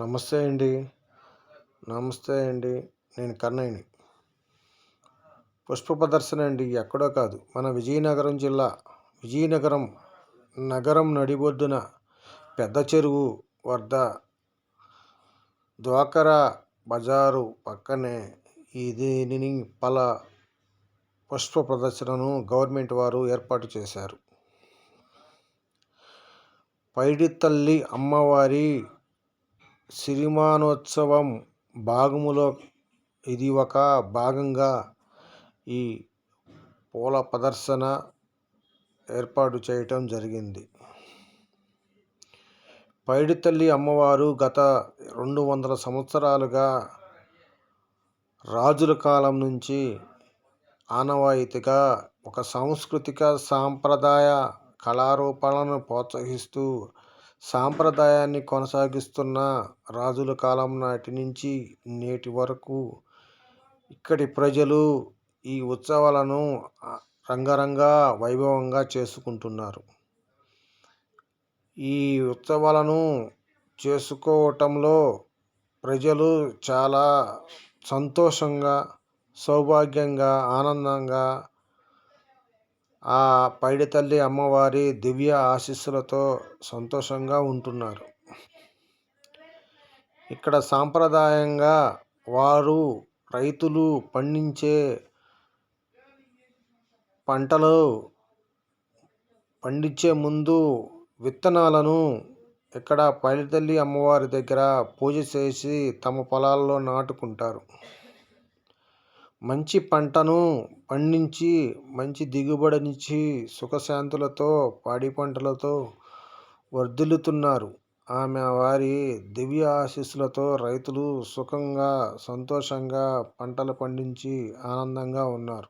నమస్తే అండి. నమస్తే అండి. నేను కన్నయ్యని. పుష్ప ప్రదర్శన అండి. ఎక్కడో కాదు. మన విజయనగరం జిల్లా విజయనగరం నగరం నడిబొడ్డున పెద్ద చెరువు వద్ద ద్వాకరా బజారు పక్కనే ఈ దీనిని పల పుష్ప ప్రదర్శనను గవర్నమెంట్ వారు ఏర్పాటు చేశారు. పైడితల్లి అమ్మవారి సిరిమానోత్సవం భాగములో ఇది ఒక భాగంగా ఈ పూల ప్రదర్శన ఏర్పాటు చేయటం జరిగింది. పైడితల్లి అమ్మవారు గత రెండు వందల సంవత్సరాలుగా రాజుల కాలం నుంచి ఆనవాయితీగా ఒక సాంస్కృతిక సాంప్రదాయ కళారూపాలను ప్రోత్సహిస్తూ సాంప్రదాయాన్ని కొనసాగిస్తున్న రాజుల కాలం నాటి నుంచి నేటి వరకు ఇక్కడి ప్రజలు ఈ ఉత్సవాలను రంగరంగ వైభవంగా చేసుకుంటున్నారు. ఈ ఉత్సవాలను చేసుకోవటంలో ప్రజలు చాలా సంతోషంగా సౌభాగ్యంగా ఆనందంగా ఆ పైడితల్లి అమ్మవారి దివ్య ఆశీస్సులతో సంతోషంగా ఉంటున్నారు. ఇక్కడ సాంప్రదాయంగా వారు రైతులు పండించే పంటలు పండించే ముందు విత్తనాలను ఇక్కడ పైడితల్లి అమ్మవారి దగ్గర పూజ చేసి తమ పొలాల్లో నాటుకుంటారు. మంచి పంటను పండించి మంచి దిగుబడినిచ్చి సుఖశాంతులతో పాడి పంటలతో వర్ధిల్లుతున్నారు. ఆమె వారి దివ్య ఆశీస్సులతో రైతులు సుఖంగా సంతోషంగా పంటలు పండించి ఆనందంగా ఉన్నారు.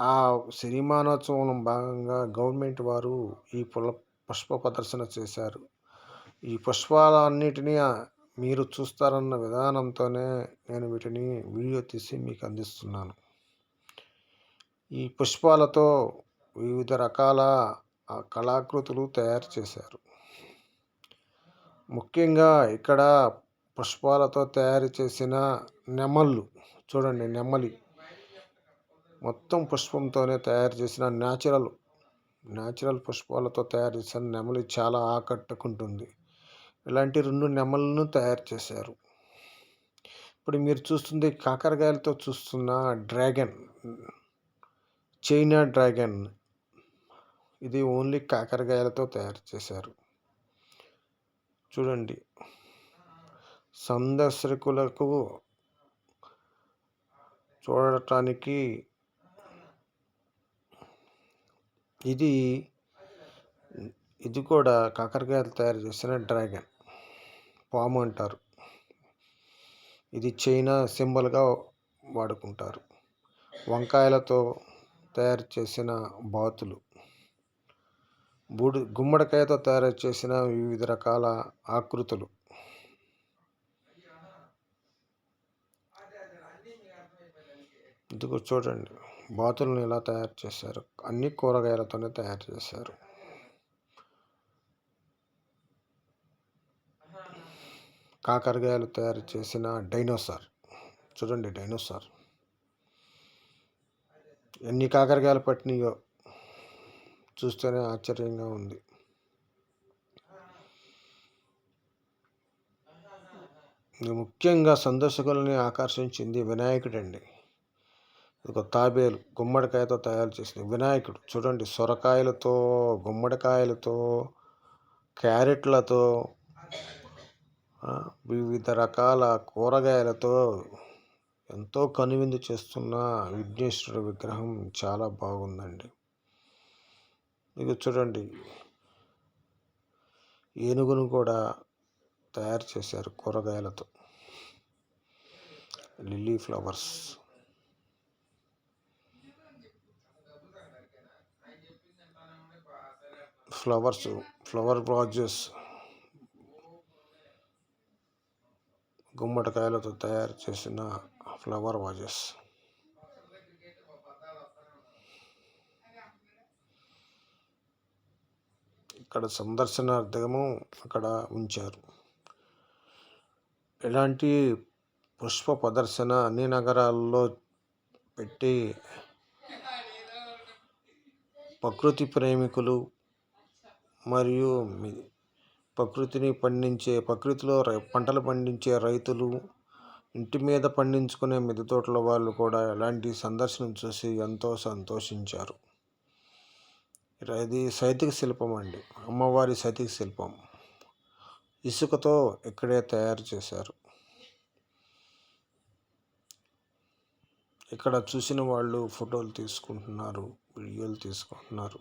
ఆ సిరిమానోత్సవం భాగంగా గవర్నమెంట్ వారు ఈ పుల పుష్ప ప్రదర్శన చేశారు. ఈ పుష్పాలన్నిటినీ మీరు చూస్తారన్న విధానంతోనే నేను వీటిని వీడియో తీసి మీకు అందిస్తున్నాను. ఈ పుష్పాలతో వివిధ రకాల కళాకృతులు తయారు చేశారు. ముఖ్యంగా ఇక్కడ పుష్పాలతో తయారు చేసిన నెమళ్ళు చూడండి నెమలి. మొత్తం పుష్పంతోనే తయారు చేసిన న్యాచురల్ న్యాచురల్ పుష్పాలతో తయారు చేసిన నెమలి చాలా ఆకట్టుకుంటుంది. ఇలాంటి రెండు నెమలను తయారు చేశారు. ఇప్పుడు మీరు చూస్తుంది కాకరకాయలతో చూస్తున్న డ్రాగన్ చైనా డ్రాగన్. ఇది ఓన్లీ కాకరకాయలతో తయారు చేశారు. చూడండి. సందర్శకులకు చూడటానికి ఇది ఇది కూడా కాకరకాయలు తయారు చేసిన డ్రాగన్. పాము అంటారు. ఇది చైనా సింబల్గా వాడుకుంటారు. వంకాయలతో తయారు చేసిన బాతులు. బూడి గుమ్మడికాయతో తయారు చేసిన వివిధ రకాల ఆకృతులు. ఇదిగో చూడండి బాతులను ఎలా తయారు చేశారు? అన్ని కూరగాయలతోనే తయారు చేశారు. కాకరకాయలు తయారు చేసిన డైనోసార్. చూడండి డైనోసార్. ఎన్ని కాకరకాయలు పట్టినాయో చూస్తేనే ఆశ్చర్యంగా ఉంది. ముఖ్యంగా సందర్శకులని ఆకర్షించింది వినాయకుడు అండి ఒక తాబేలు గుమ్మడికాయతో తయారు చేసింది వినాయకుడు. చూడండి సొరకాయలతో గుమ్మడికాయలతో క్యారెట్లతో వివిధ రకాల కూరగాయలతో ఎంతో కనువిందు చేస్తున్న విఘ్నేశ్వరుడు విగ్రహం చాలా బాగుందండి. మీకు చూడండి. ఏనుగును కూడా తయారు చేశారు కూరగాయలతో. Lily flowers. Flowers flower vases గుమ్మడికాయలతో తయారు చేసిన ఫ్లవర్ వాజెస్. ఇక్కడ సందర్శనార్థము అక్కడ ఉంచారు. ఇలాంటి పుష్ప ప్రదర్శన అన్ని నగరాల్లో పెట్టి ప్రకృతి ప్రేమికులు మరియు ప్రకృతిని పండించే ప్రకృతిలో రై- పంటలు పండించే రైతులు ఇంటి మీద పండించుకునే మిద్దె తోటల వాళ్ళు కూడా ఇలాంటి సందర్శనం చూసి ఎంతో సంతోషించారు. ఇది సైతిక శిల్పం అండి. అమ్మవారి సైతిక శిల్పం. ఇసుకతో ఇక్కడే తయారు చేశారు. ఇక్కడ చూసిన వాళ్ళు ఫోటోలు తీసుకుంటున్నారు వీడియోలు తీసుకుంటున్నారు.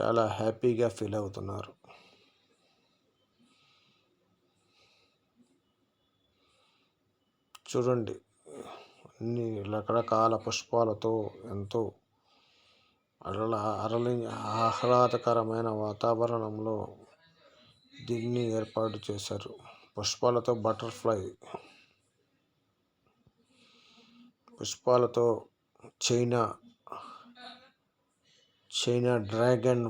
చాలా హ్యాపీగా ఫీల్ అవుతున్నారు. చూడండి. అన్ని రకరకాల పుష్పాలతో ఎంతో అరల అరలి ఆహ్లాదకరమైన వాతావరణంలో దీన్ని ఏర్పాటు చేశారు. పుష్పాలతో బటర్ఫ్లై పుష్పాలతో చైనా చైనా డ్రాగన్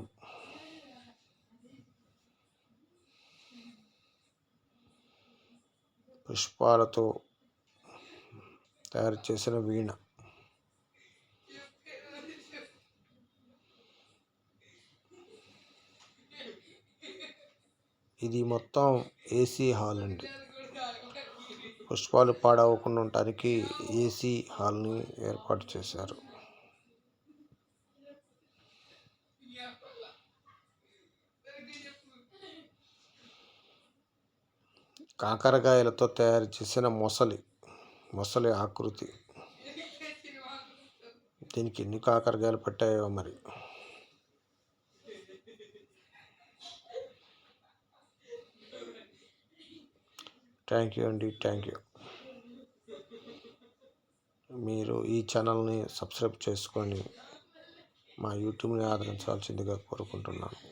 పుష్పాలతో తయారు చేసిన వీణ. ఇది మొత్తం ఏసీ హాల్ అండి పుష్పాలు పాడవకుండా ఉండటానికి ఏసీ హాల్ని ఏర్పాటు చేశారు. కాకరకాయలతో తయారు చేసిన మొసలి. మొసలి ఆకృతి. దీనికి ఎన్ని కాకరకాయలు పట్టాయో మరి. థ్యాంక్ యూ అండి థ్యాంక్ యూ. మీరు ఈ ఛానల్ని సబ్స్క్రైబ్ చేసుకొని మా యూట్యూబ్ని ఆదరించాల్సిందిగా కోరుకుంటున్నాను.